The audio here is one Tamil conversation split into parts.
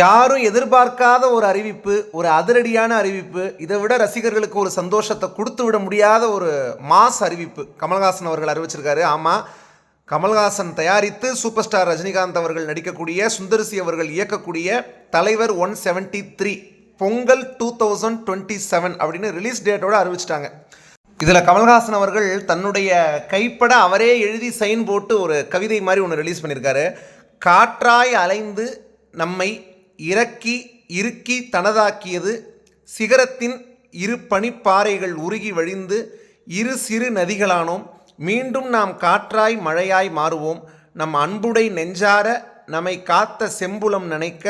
யாரும் எதிர்பார்க்காத ஒரு அறிவிப்பு ஒரு அதிரடியான அறிவிப்பு இதை விட ரசிகர்களுக்கு ஒரு சந்தோஷத்தை கொடுத்து விட முடியாத ஒரு மாஸ் அறிவிப்பு கமல்ஹாசன் அவர்கள் அறிவிச்சிருக்காரு. ஆமாம் கமல்ஹாசன் தயாரித்து சூப்பர் ஸ்டார் ரஜினிகாந்த் அவர்கள் நடிக்கக்கூடிய சுந்தரசி அவர்கள் இயக்கக்கூடிய Thalaivar one seventy three Pongal two thousand twenty seven அப்படின்னு ரிலீஸ் டேட்டோடு அறிவிச்சிட்டாங்க. இதில் கமல்ஹாசன் அவர்கள் தன்னுடைய கைப்பட அவரே எழுதி சைன் போட்டு ஒரு கவிதை மாதிரி ஒன்று ரிலீஸ் பண்ணியிருக்காரு காற்றாய் அலைந்து நம்மை இறக்கி இறுக்கி தனதாக்கியது. சிகரத்தின் இரு பனிப்பாறைகள் உருகி வழிந்து இரு சிறு நதிகளானோம். மீண்டும் நாம் காற்றாய் மழையாய் மாறுவோம். நம் அன்புடை நெஞ்சார நம்மை காத்த செம்புலம் நினைக்க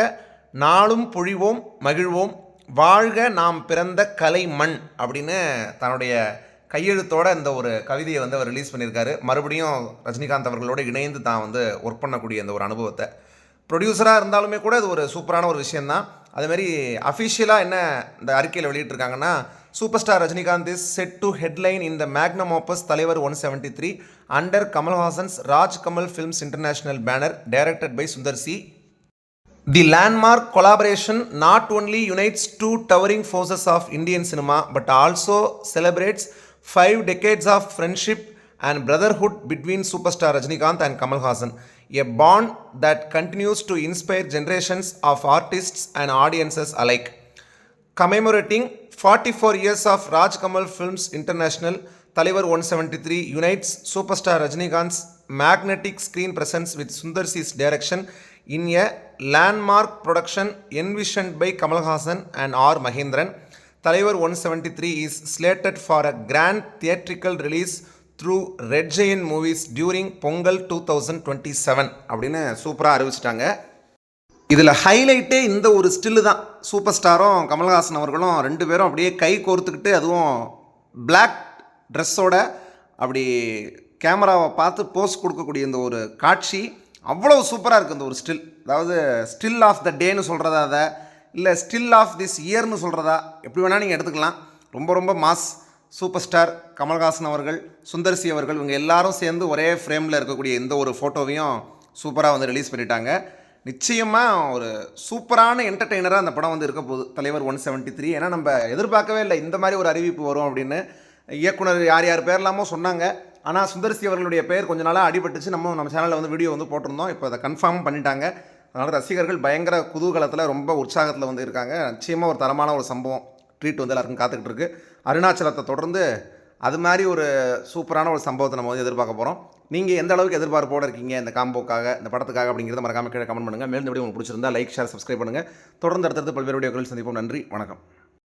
நாளும் பொழிவோம் மகிழ்வோம். வாழ்க நாம் பிறந்த கலை மண் அப்படின்னு தன்னுடைய கையெழுத்தோட இந்த ஒரு கவிதையை வந்து அவர் ரிலீஸ் பண்ணியிருக்காரு. மறுபடியும் ரஜினிகாந்த் அவர்களோடு இணைந்து தான் வந்து ஒர்க் பண்ணக்கூடிய அந்த ஒரு அனுபவத்தை. ப்ரொடியூசராக இருந்தாலுமே கூட இது ஒரு சூப்பரான ஒரு விஷயந்தான் அதேமாரி அஃபிஷியலாக என்ன இந்த அறிக்கையில் வெளியிட்டிருக்காங்கன்னா super star Rajinikanth is set to headline in the magnum opus Thalaivar one seventy three under Kamal Haasan's Raj Kamal films international banner directed by Sundar C. The landmark collaboration not only unites two towering forces of Indian cinema but also celebrates five decades of friendship and brotherhood between superstar Rajinikanth and Kamal Hassan, a bond that continues to inspire generations of artists and audiences alike. Commemorating 44 years of Raj Kamal Films International, Talivar 173 unites superstar Rajinikanth's magnetic screen presence with Sundar C's direction in a landmark production envisioned by Kamal Hassan and R. Mahendran. Talivar 173 is slated for a grand theatrical release through Red Giant movies during Pongal two thousand twenty seven அப்படின்னு சூப்பராக அறிவிச்சிட்டாங்க. இதில் ஹைலைட்டே இந்த ஒரு ஸ்டில்லு தான். சூப்பர் ஸ்டாரும் கமல்ஹாசன் அவர்களும் ரெண்டு பேரும் அப்படியே கை கோர்த்துக்கிட்டு அதுவும் பிளாக் ட்ரெஸ்ஸோட அப்படி கேமராவை பார்த்து போஸ் கொடுக்கக்கூடிய இந்த ஒரு காட்சி அவ்வளோ சூப்பராக இருக்குது இந்த ஒரு ஸ்டில் அதாவது ஸ்டில் ஆஃப் த டேன்னு சொல்கிறதா அதை இல்லை ஸ்டில் ஆஃப் திஸ் இயர்னு சொல்கிறதா எப்படி வேணால் நீங்கள் எடுத்துக்கலாம். ரொம்ப ரொம்ப மாஸ் சூப்பர் ஸ்டார் கமல்ஹாசன் அவர்கள் சுந்தர்சி அவர்கள் இவங்க எல்லாரும் சேர்ந்து ஒரே ஃப்ரேமில் இருக்கக்கூடிய இந்த ஒரு ஃபோட்டோவையும் சூப்பராக வந்து ரிலீஸ் பண்ணிட்டாங்க. நிச்சயமாக ஒரு சூப்பரான என்டர்டெய்னராக அந்த படம் வந்து இருக்க போகுது. தலைவர் ஒன் செவன்ட்டி த்ரீ ஏன்னா நம்ம எதிர்பார்க்கவே இல்லை இந்த மாதிரி ஒரு அறிவிப்பு வரும் அப்படின்னு. இயக்குனர் யார் யார் பேர்லாமோ சொன்னாங்க. ஆனால் சுந்தர்சி அவர்களுடைய பெயர் கொஞ்ச நாளாக அடிபட்டுச்சு. நம்ம நம்ம சேனலில் வந்து வீடியோ வந்து போட்டிருந்தோம். இப்போ அதை கன்ஃபார்ம் பண்ணிட்டாங்க. அதனால் ரசிகர்கள் பயங்கர குதூகலத்தில் ரொம்ப உற்சாகத்தில் வந்து இருக்காங்க. நிச்சயமாக ஒரு தரமான ஒரு சம்பவம். ட்ரீட் வந்து எல்லாருக்கும் காத்துக்கிட்டு இருக்கு. அருணாச்சலத்தை தொடர்ந்து அது மாதிரி ஒரு சூப்பரான ஒரு சம்பவத்தை நம்ம வந்து எதிர்பார்க்க போகிறோம் நீங்கள் எந்த அளவுக்கு எதிர்பார்ப்போடு இருக்கீங்க? இந்த காம்போக்காக இந்த படத்துக்காக அப்படிங்கிறத மறக்காம கீழே கமெண்ட் பண்ணுங்கள் மேலும் இந்த உங்களுக்கு பிடிச்சிருந்தா லைக் ஷேர் சப்ஸ்கிரைப் பண்ணுங்கள் தொடர்ந்து அடுத்தடுத்து பல்வேறு வீடியோக்களில் சந்திப்போம். நன்றி. வணக்கம்.